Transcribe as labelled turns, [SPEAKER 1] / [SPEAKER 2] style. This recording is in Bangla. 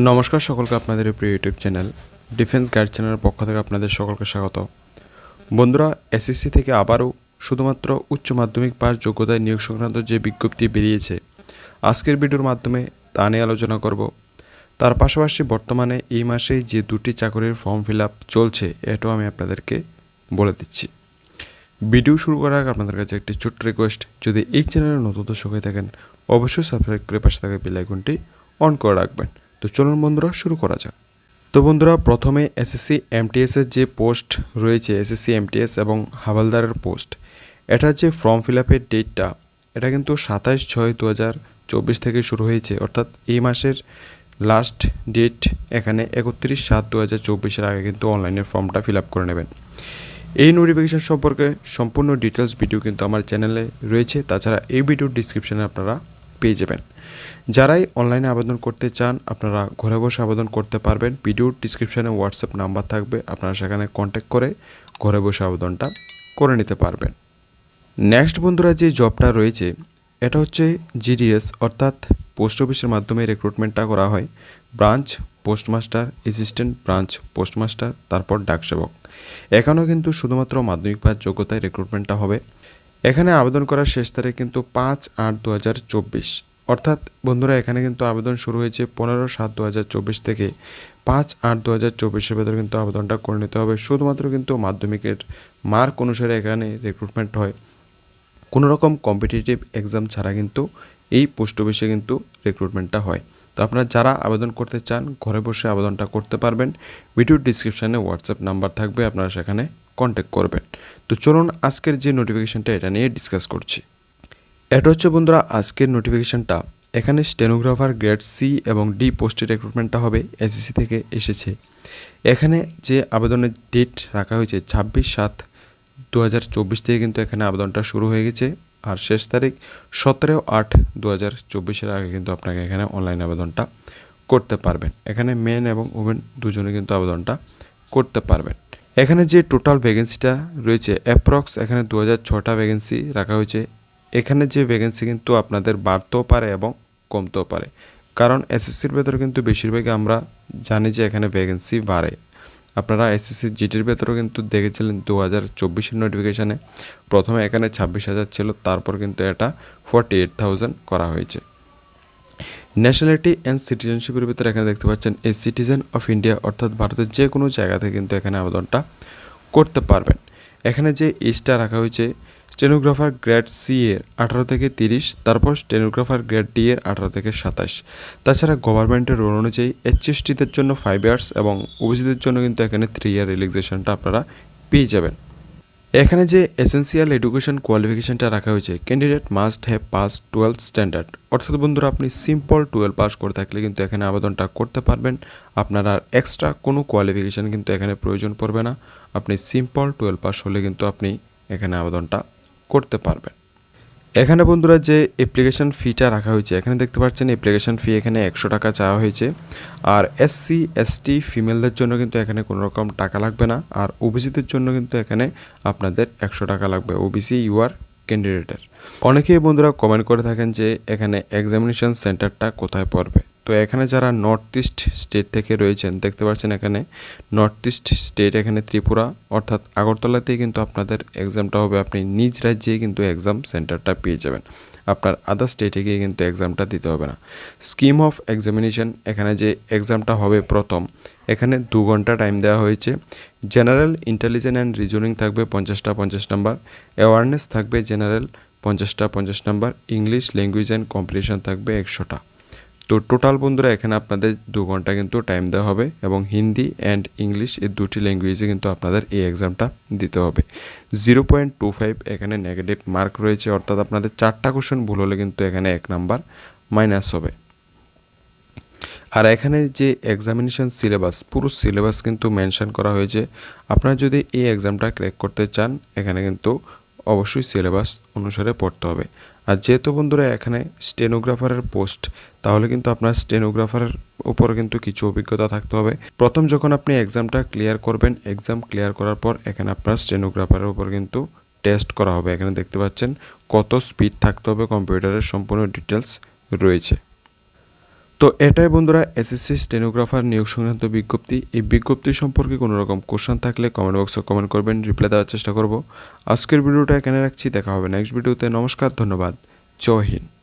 [SPEAKER 1] নমস্কার সকলকে আপনাদের প্রিয় ইউটিউব চ্যানেল ডিফেন্স গাইড চ্যানেলের পক্ষ থেকে আপনাদের সকলকে স্বাগত। বন্ধুরা এসএসসি থেকে আবারও শুধুমাত্র উচ্চ মাধ্যমিক পাস যোগ্যতায় নিয়োগ সংক্রান্ত যে বিজ্ঞপ্তি বেরিয়েছে, আজকের ভিডিওর মাধ্যমে তা নিয়ে আলোচনা করব। তার পাশাপাশি বর্তমানে এই মাসে যে দুটি চাকরির ফর্ম ফিল আপ চলছে, এটাও আমি আপনাদেরকে বলে দিচ্ছি। ভিডিও শুরু করার আগে আপনাদের কাছে একটি ছোট্ট রিকোয়েস্ট যদি এই চ্যানেলে নতুন দর্শক হয়ে থাকেন, অবশ্যই সাবস্ক্রাইব করে পাশে থাকা বেল আইকনটি অন করে রাখবেন। তো চলুন বন্ধুরা, শুরু করা যাক। তো বন্ধুরা, প্রথমে এসএসসি এমটিএস এর যে পোস্ট রয়েছে এসএসসি এমটিএস এবং হাওলদারের পোস্ট, এটার যে ফর্ম ফিল আপের ডেটটা, এটা কিন্তু সাতাশ ছয় দু চব্বিশ থেকে শুরু হয়েছে। অর্থাৎ এই মাসের লাস্ট ডেট এখানে একত্রিশ সাত দু হাজার চব্বিশের আগে কিন্তু অনলাইনে ফর্মটা ফিল আপ করে নেবেন। এই নোটিফিকেশন সম্পর্কে সম্পূর্ণ ডিটেলস ভিডিও কিন্তু আমার চ্যানেলে রয়েছে, তাছাড়া এই ভিডিওর ডিসক্রিপশনে আপনারা পেয়ে যাবেন। যারাই অনলাইনে আবেদন করতে চান, আপনারা ঘরে বসে আবেদন করতে পারবেন। ভিডিওর ডিসক্রিপশনে হোয়াটসঅ্যাপ নাম্বার থাকবে, আপনারা সেখানে কন্ট্যাক্ট করে ঘরে বসে আবেদনটা করে নিতে পারবেন। নেক্সট বন্ধুরা যে জবটা রয়েছে, এটা হচ্ছে জিডিএস অর্থাৎ পোস্ট অফিসের মাধ্যমে রিক্রুটমেন্টটা করা হয়। Branch postmaster assistant branch postmaster তারপর ডাকসেবক এখানেও কিন্তু শুধুমাত্র মাধ্যমিক পাস যোগ্যতায় রিক্রুটমেন্টটা হবে। এখানে আবেদন করার শেষ তারিখ কিন্তু পাঁচ আট দু হাজার চব্বিশ। অর্থাৎ বন্ধুরা, এখানে কিন্তু আবেদন শুরু হয়েছে পনেরো সাত দু থেকে পাঁচ আট দু হাজার চব্বিশের ভেতরে কিন্তু আবেদনটা করে নিতে হবে। শুধুমাত্র কিন্তু মাধ্যমিকের মার্ক অনুসারে এখানে রিক্রুটমেন্ট হয়। কোনো রকম কম্পিটিটিভ এক্সাম ছাড়া কিন্তু এই পোস্ট অফিসে কিন্তু রিক্রুটমেন্টটা হয়। তো আপনারা যারা আবেদন করতে চান, ঘরে বসে আবেদনটা করতে পারবেন। ভিডিও ডিসক্রিপশানে হোয়াটসঅ্যাপ নাম্বার থাকবে, আপনারা সেখানে কন্ট্যাক্ট করবেন। তো চলুন, আজকের যে নোটিফিকেশানটা এটা নিয়ে ডিসকাস করছি। এটা হচ্ছে বন্ধুরা আজকের নোটিফিকেশানটা এখানে স্টেনোগ্রাফার গ্রেড সি এবং ডি পোস্টের রিক্রুটমেন্টটা হবে এসএসসি থেকে এসেছে। এখানে যে আবেদনের ডেট রাখা হয়েছে ছাব্বিশ সাত দু থেকে কিন্তু এখানে আবেদনটা শুরু হয়ে গেছে। আর শেষ তারিখ সতেরো আট দু হাজার চব্বিশের আগে কিন্তু আপনাকে এখানে অনলাইন আবেদনটা করতে পারবেন। এখানে মেন এবং ওমেন দুজনে কিন্তু আবেদনটা করতে পারবেন। এখানে যে টোটাল ভ্যাকেন্সিটা রয়েছে অ্যাপ্রক্স এখানে দু হাজার ছটা ভ্যাকেন্সি রাখা হয়েছে এখানে যে ভ্যাকেন্সি কিন্তু আপনাদের বাড়তেও পারে এবং কমতেও পারে। কারণ এসএসসির ভেতরে কিন্তু বেশিরভাগই আমরা জানি যে এখানে ভ্যাকেন্সি বাড়ে। আপনারা এসএসসি জিটির ভেতরেও কিন্তু দেখেছিলেন দু হাজার চব্বিশের নোটিফিকেশানে প্রথমে এখানে ছাব্বিশ হাজার ছিল, তারপর কিন্তু এটা ফর্টি এইট থাউজেন্ড করা হয়েছে। ন্যাশনালিটি অ্যান্ড সিটিজেনশিপের ভিতরে এখানে দেখতে পাচ্ছেন এ সিটিজেন অফ ইন্ডিয়া অর্থাৎ ভারতের যে কোনো জায়গা থেকে কিন্তু এখানে আবেদনটা করতে পারবেন। এখানে যে এজটা রাখা হয়েছে স্টেনোগ্রাফার গ্রেড সি এর আঠারো থেকে তিরিশ, তারপর স্টেনোগ্রাফার গ্রেড ডি এর আঠারো থেকে সাতাশ। তাছাড়া গভর্নমেন্টের রোল অনুযায়ী এইচএসটিদের জন্য ফাইভ ইয়ার্স এবং ওবিসিদের জন্য কিন্তু এখানে থ্রি ইয়ার রিল্যাক্সেশনটা আপনারা পেয়ে যাবেন। এখানে যে এসেন্সিয়াল এডুকেশন কোয়ালিফিকেশনটা রাখা হয়েছে candidate must have pass twelve standard অর্থাৎ বন্ধুরা, আপনি সিম্পল টুয়েলভ পাস করে থাকলে কিন্তু এখানে আবেদনটা করতে পারবেন। আপনার আর এক্সট্রা কোনো কোয়ালিফিকেশান কিন্তু এখানে প্রয়োজন পড়বে না। আপনি সিম্পল টুয়েলভ পাস হলে কিন্তু আপনি এখানে আবেদনটা করতে পারবেন এখানে বন্ধুরা যে অ্যাপ্লিকেশন ফিটা রাখা হয়েছে, এখানে দেখতে পাচ্ছেন অ্যাপ্লিকেশন ফি এখানে একশো টাকা চাওয়া হয়েছে। আর এসসি এসটি ফিমেলদের জন্য কিন্তু এখানে কোনো রকম টাকা লাগবে না। আর ওবিসিদের জন্য কিন্তু এখানে আপনাদের একশো টাকা লাগবে। ওবিসি ইউআর ক্যান্ডিডেটের অনেকেই বন্ধুরা কমেন্ট করে থাকেন যে এখানে এক্সামিনেশন সেন্টারটা কোথায় পড়বে। তো এখানে যারা নর্থ ইস্ট স্টেট থেকে রয়েছেন, দেখতে পাচ্ছেন এখানে নর্থ ইস্ট স্টেট এখানে ত্রিপুরা, অর্থাৎ আগরতলাতেই কিন্তু আপনাদের এক্সামটা হবে। আপনি নিজ রাজ্যেই কিন্তু এক্সাম সেন্টারটা পেয়ে যাবেন। আপনার আদার স্টেটে গিয়ে কিন্তু এক্সামটা দিতে হবে না। স্কিম অফ এক্সামিনেশন এখানে যে এক্সামটা হবে প্রথম, এখানে দু ঘণ্টা টাইম দেওয়া হয়েছে। জেনারেল ইন্টেলিজেন্স অ্যান্ড রিজনিং থাকবে পঞ্চাশটা পঞ্চাশ নাম্বার অ্যাওয়ারনেস থাকবে জেনারেল পঞ্চাশটা পঞ্চাশ number English language and competition থাকবে একশোটা। তো টোটাল বন্ধুরা, এখানে আপনাদের দু ঘণ্টা কিন্তু টাইম দেওয়া হবে এবং হিন্দি অ্যান্ড ইংলিশ এই দুটি ল্যাঙ্গুয়েজে কিন্তু আপনাদের এই এক্সামটা দিতে হবে। জিরো পয়েন্ট টু ফাইভ এখানে নেগেটিভ মার্ক রয়েছে, অর্থাৎ আপনাদের চারটা কোশ্চেন ভুল হলে কিন্তু এখানে এক নাম্বার মাইনাস হবে। আর এখানে যে এক্সামিনেশন সিলেবাস পুরো সিলেবাস কিন্তু মেনশন করা হয়েছে। আপনারা যদি এই এক্সামটা ক্র্যাক করতে চান, এখানে কিন্তু অবশ্যই সিলেবাস অনুসারে পড়তে হবে। আর যেহেতু বন্ধুরা এখানে স্টেনোগ্রাফারের পোস্ট, তাহলে কিন্তু আপনার স্টেনোগ্রাফারের উপরে কিন্তু কিছু অভিজ্ঞতা থাকতে হবে। প্রথম যখন আপনি এক্সামটা ক্লিয়ার করবেন এক্সাম ক্লিয়ার করার পর এখানে আপনার স্টেনোগ্রাফারের উপর কিন্তু টেস্ট করা হবে। এখানে দেখতে পাচ্ছেন কত স্পিড থাকতে হবে কম্পিউটারের সম্পূর্ণ ডিটেলস রয়েছে। তো এটাই বন্ধুরা এসএসসি স্টেনোগ্রাফার নিয়োগ সংক্রান্ত বিজ্ঞপ্তি। এই বিজ্ঞপ্তি সম্পর্কে কোনো রকম কোশ্চান থাকলে কমেন্ট বক্সে কমেন্ট করবেন রিপ্লাই দেওয়ার চেষ্টা করব। আজকের ভিডিওটা এখানে রাখছি, দেখা হবে নেক্সট ভিডিওতে নমস্কার, ধন্যবাদ। জয় হিন্দ।